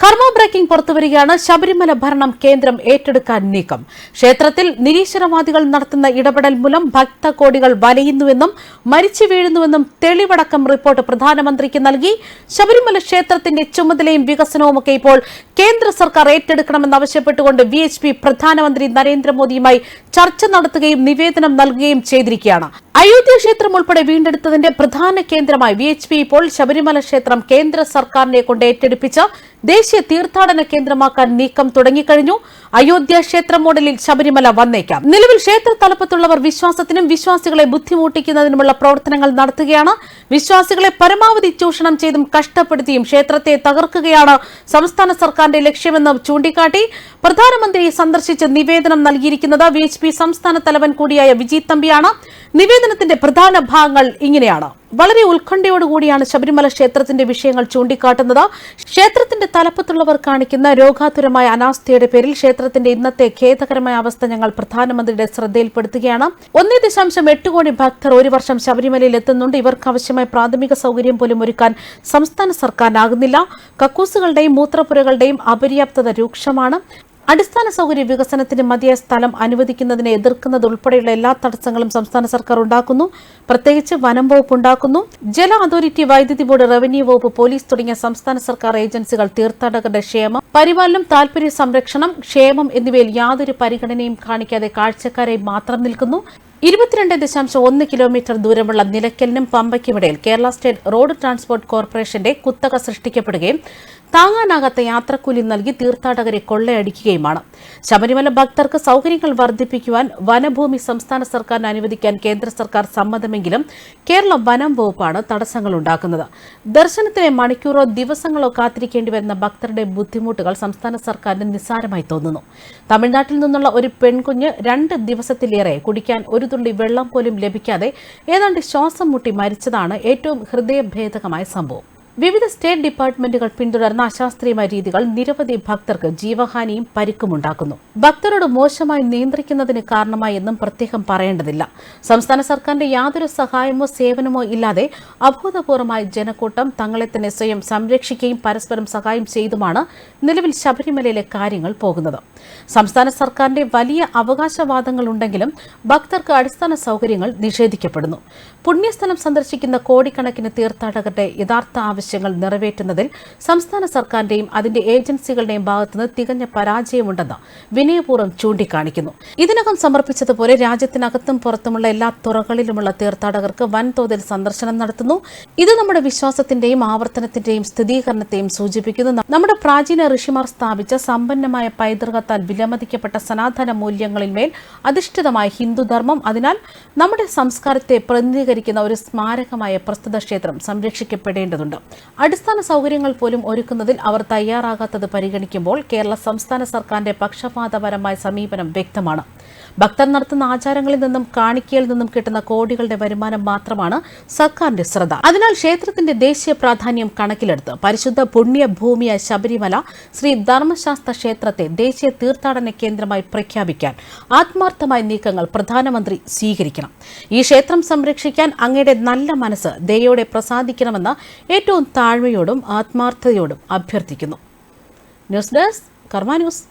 കർമ്മ ബ്രേക്കിംഗ് പുറത്തുവരികയാണ് ശബരിമല ഭരണം കേന്ദ്രം ഏറ്റെടുക്കാൻ നീക്കം. ക്ഷേത്രത്തിൽ നിരീശ്വരവാദികൾ നടത്തുന്ന ഇടപെടൽ മൂലം ഭക്തകോടികൾ വലയുന്നുവെന്നും മരിച്ചു വീഴുന്നുവെന്നും തെളിവടക്കം റിപ്പോർട്ട് പ്രധാനമന്ത്രിക്ക് നൽകി. ശബരിമല ക്ഷേത്രത്തിന്റെ ചുമതലയും വികസനവുമൊക്കെ ഇപ്പോൾ കേന്ദ്ര സർക്കാർ ഏറ്റെടുക്കണമെന്നാവശ്യപ്പെട്ടുകൊണ്ട് വി എച്ച് പി പ്രധാനമന്ത്രി നരേന്ദ്രമോദിയുമായി ചർച്ച നടത്തുകയും നിവേദനം നൽകുകയും ചെയ്തിരിക്കുകയാണ്. അയോധ്യ ക്ഷേത്രം ഉൾപ്പെടെ വീണ്ടെടുത്തതിന്റെ പ്രധാന കേന്ദ്രമായി വി ഇപ്പോൾ ശബരിമല ക്ഷേത്രം കേന്ദ്ര സർക്കാരിനെ കൊണ്ട് ഏറ്റെടുപ്പിച്ച് ദേശീയ തീർത്ഥാടന കേന്ദ്രമാക്കാൻ നീക്കം തുടങ്ങിക്കഴിഞ്ഞു. അയോധ്യ ക്ഷേത്ര മോഡലിൽ ശബരിമല വന്നേക്കാം. നിലവിൽ ക്ഷേത്ര തലപ്പത്തുള്ളവർ വിശ്വാസത്തിനും വിശ്വാസികളെ ബുദ്ധിമുട്ടിക്കുന്നതിനുമുള്ള പ്രവർത്തനങ്ങൾ നടത്തുകയാണ്. വിശ്വാസികളെ പരമാവധി ചൂഷണം ചെയ്തും കഷ്ടപ്പെടുത്തിയും ക്ഷേത്രത്തെ തകർക്കുകയാണ് സംസ്ഥാന സർക്കാരിന്റെ ലക്ഷ്യമെന്ന് ചൂണ്ടിക്കാട്ടി. പ്രധാനമന്ത്രി സന്ദർശിച്ച് നിവേദനം നൽകിയിരിക്കുന്നത് വി സംസ്ഥാന തലവൻ കൂടിയായ വിജയ് തമ്പിയാണ്. നിവേദനത്തിന്റെ പ്രധാന ഭാഗങ്ങൾ ഇങ്ങനെയാണ്. വളരെ ഉത്കണ്ഠയോടുകൂടിയാണ് ശബരിമല ക്ഷേത്രത്തിന്റെ വിഷയങ്ങൾ ചൂണ്ടിക്കാട്ടുന്നത്. ക്ഷേത്രത്തിന്റെ തലപ്പത്തുള്ളവർ കാണിക്കുന്ന രോഗാതുരമായ അനാസ്ഥയുടെ പേരിൽ ക്ഷേത്രത്തിന്റെ ഇന്നത്തെ ഖേദകരമായ അവസ്ഥ ഞങ്ങൾ പ്രധാനമന്ത്രിയുടെ ശ്രദ്ധയിൽപ്പെടുത്തുകയാണ്. ഒന്നേ ദശാംശം എട്ട് കോടി ഭക്തർ ഒരു വർഷം ശബരിമലയിൽ എത്തുന്നുണ്ട്. ഇവർക്ക് ആവശ്യമായ പ്രാഥമിക സൗകര്യം പോലും ഒരുക്കാൻ സംസ്ഥാന സർക്കാരിനാകുന്നില്ല. കക്കൂസുകളുടെയും മൂത്രപ്പുരകളുടെയും അപര്യാപ്തത രൂക്ഷമാണ്. അടിസ്ഥാന സൗകര്യ വികസനത്തിന് മതിയായ സ്ഥലം അനുവദിക്കുന്നതിനെ എതിർക്കുന്നത് ഉൾപ്പെടെയുള്ള എല്ലാ തടസ്സങ്ങളും സംസ്ഥാന സർക്കാർ ഉണ്ടാക്കുന്നു. പ്രത്യേകിച്ച് വനം വകുപ്പ് ഉണ്ടാക്കുന്നു. ജല അതോറിറ്റി വൈദ്യുതി ബോർഡ് റവന്യൂ വകുപ്പ് പോലീസ് തുടങ്ങിയ സംസ്ഥാന സർക്കാർ ഏജൻസികൾ തീർത്ഥാടകരുടെ ക്ഷേമം പരിപാലനം താൽപര്യ സംരക്ഷണം ക്ഷേമം എന്നിവയിൽ യാതൊരു പരിഗണനയും കാണിക്കാതെ കാഴ്ചക്കാരെ മാത്രം നിൽക്കുന്നു. ഇരുപത്തിരണ്ട് ദശാംശം ഒന്ന് കിലോമീറ്റർ ദൂരമുള്ള നിലയ്ക്കലിനും പമ്പയ്ക്കുമിടയിൽ കേരള സ്റ്റേറ്റ് റോഡ് ട്രാൻസ്പോർട്ട് കോർപ്പറേഷന്റെ കുത്തക സൃഷ്ടിക്കപ്പെടുകയും താങ്ങാനാകാത്ത യാത്രക്കൂലി നൽകി തീർത്ഥാടകരെ കൊള്ളയടിക്കുകയുമാണ്. ശബരിമല ഭക്തർക്ക് സൌകര്യങ്ങൾ വർദ്ധിപ്പിക്കുവാൻ വനഭൂമി സംസ്ഥാന സർക്കാരിന് അനുവദിക്കാൻ കേന്ദ്ര സർക്കാർ സമ്മതമെങ്കിലും കേരള വനം വകുപ്പാണ് തടസ്സങ്ങളുണ്ടാക്കുന്നത്. ദർശനത്തിന് മണിക്കൂറോ ദിവസങ്ങളോ കാത്തിരിക്കേണ്ടി വരുന്ന ഭക്തരുടെ ബുദ്ധിമുട്ടുകൾ സംസ്ഥാന സർക്കാരിന് നിസ്സാരമായി തോന്നുന്നു. തമിഴ്നാട്ടിൽ നിന്നുള്ള ഒരു പെൺകുഞ്ഞ് രണ്ട് ദിവസത്തിലേറെ കുടിക്കാൻ ഒരു തുള്ളി വെള്ളം പോലും ലഭിക്കാതെ ഏതാണ്ട് ശ്വാസം മുട്ടി മരിച്ചതാണ് ഏറ്റവും ഹൃദയഭേദകമായ സംഭവം. വിവിധ സ്റ്റേറ്റ് ഡിപ്പാർട്ട്മെന്റുകൾ പിന്തുടർന്ന അശാസ്ത്രീയമായ രീതികൾ നിരവധി ഭക്തർക്ക് ജീവഹാനിയും പരിക്കുമുണ്ടാക്കുന്നു. ഭക്തരോട് മോശമായി നിയന്ത്രിക്കുന്നതിന് കാരണമായെന്നും പ്രത്യേകം പറയേണ്ടതില്ല. സംസ്ഥാന സർക്കാരിന്റെ യാതൊരു സഹായമോ സേവനമോ ഇല്ലാതെ അഭൂതപൂർവമായ ജനക്കൂട്ടം തങ്ങളെ തന്നെ സ്വയം സംരക്ഷിക്കുകയും പരസ്പരം സഹായം ചെയ്തുമാണ് നിലവിൽ ശബരിമലയിലെ കാര്യങ്ങൾ പോകുന്നത്. സംസ്ഥാന സർക്കാരിന്റെ വലിയ അവകാശവാദങ്ങൾ ഉണ്ടെങ്കിലും ഭക്തർക്ക് അടിസ്ഥാന സൗകര്യങ്ങൾ നിഷേധിക്കപ്പെടുന്നു. പുണ്യസ്ഥലം സന്ദർശിക്കുന്ന കോടിക്കണക്കിന് തീർത്ഥാടകരുടെ യഥാർത്ഥ ആവശ്യങ്ങൾ നിറവേറ്റുന്നതിൽ സംസ്ഥാന സർക്കാരിന്റെയും അതിന്റെ ഏജൻസികളുടെയും ഭാഗത്തുനിന്ന് തികഞ്ഞ പരാജയമുണ്ടെന്ന് വിനയപൂർവം ചൂണ്ടിക്കാണിക്കുന്നു. ഇതിനകം സമർപ്പിച്ചതുപോലെ രാജ്യത്തിനകത്തും പുറത്തുമുള്ള എല്ലാ തുറകളിലുമുള്ള തീർത്ഥാടകർക്ക് വൻതോതിൽ സന്ദർശനം നടത്തുന്നു. ഇത് നമ്മുടെ വിശ്വാസത്തിന്റെയും ആവർത്തനത്തിന്റെയും സ്ഥിരീകരണത്തെയും സൂചിപ്പിക്കുന്നു. നമ്മുടെ പ്രാചീന ഋഷിമാർ സ്ഥാപിച്ച സമ്പന്നമായ പൈതൃകത്താൽ വിലമതിക്കപ്പെട്ട സനാതന മൂല്യങ്ങളിന്മേൽ അധിഷ്ഠിതമായ ഹിന്ദുധർമ്മം അതിനാൽ നമ്മുടെ സംസ്കാരത്തെ പ്രതിനിധീകരിക്കുന്ന ഒരു സ്മാരകമായ പ്രസ്തുത ക്ഷേത്രം സംരക്ഷിക്കപ്പെടേണ്ടതുണ്ട്. അടിസ്ഥാന സൗകര്യങ്ങൾ പോലും ഒരുക്കുന്നതിൽ അവർ തയ്യാറാകാത്തത് പരിഗണിക്കുമ്പോൾ കേരള സംസ്ഥാന സർക്കാരിന്റെ പക്ഷപാതപരമായ സമീപനം വ്യക്തമാണ് ഭക്തർ നടത്തുന്ന ആചാരങ്ങളിൽ നിന്നും കാണിക്കയിൽ നിന്നും കിട്ടുന്ന കോടികളുടെ വരുമാനം മാത്രമാണ് സർക്കാരിന്റെ ശ്രദ്ധ. അതിനാൽ ക്ഷേത്രത്തിന്റെ ദേശീയ പ്രാധാന്യം കണക്കിലെടുത്ത് പരിശുദ്ധ പുണ്യ ഭൂമിയായ ശബരിമല ശ്രീ ധർമ്മശാസ്ത്ര ക്ഷേത്രത്തെ ദേശീയ തീർത്ഥാടന കേന്ദ്രമായി പ്രഖ്യാപിക്കാൻ ആത്മാർത്ഥമായ നീക്കങ്ങൾ പ്രധാനമന്ത്രി സ്വീകരിക്കണം. ഈ ക്ഷേത്രം സംരക്ഷിക്കാൻ അങ്ങയുടെ നല്ല മനസ്സ് ദയോടെ പ്രസാദിക്കണമെന്ന് ഏറ്റവും താഴ്മയോടും ആത്മാർത്ഥതയോടും അഭ്യർത്ഥിക്കുന്നു. News desk Karma news.